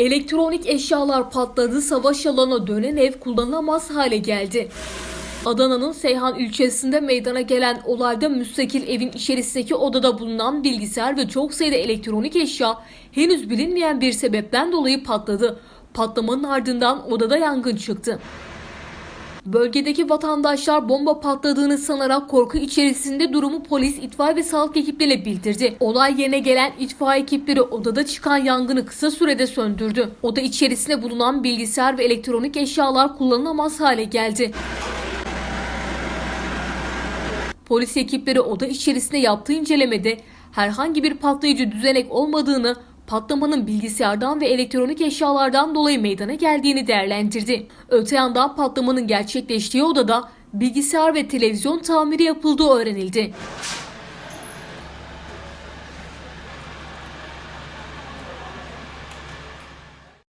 Elektronik eşyalar patladı, savaş alanına dönen ev kullanılamaz hale geldi. Adana'nın Seyhan ilçesinde meydana gelen olayda müstakil evin içerisindeki odada bulunan bilgisayar ve çok sayıda elektronik eşya henüz bilinmeyen bir sebepten dolayı patladı. Patlamanın ardından odada yangın çıktı. Bölgedeki vatandaşlar bomba patladığını sanarak korku içerisinde durumu polis, itfaiye ve sağlık ekipleriyle bildirdi. Olay yerine gelen itfaiye ekipleri odada çıkan yangını kısa sürede söndürdü. Oda içerisinde bulunan bilgisayar ve elektronik eşyalar kullanılamaz hale geldi. Polis ekipleri oda içerisinde yaptığı incelemede herhangi bir patlayıcı düzenek olmadığını, patlamanın bilgisayardan ve elektronik eşyalardan dolayı meydana geldiğini değerlendirdi. Öte yandan patlamanın gerçekleştiği odada bilgisayar ve televizyon tamiri yapıldığı öğrenildi.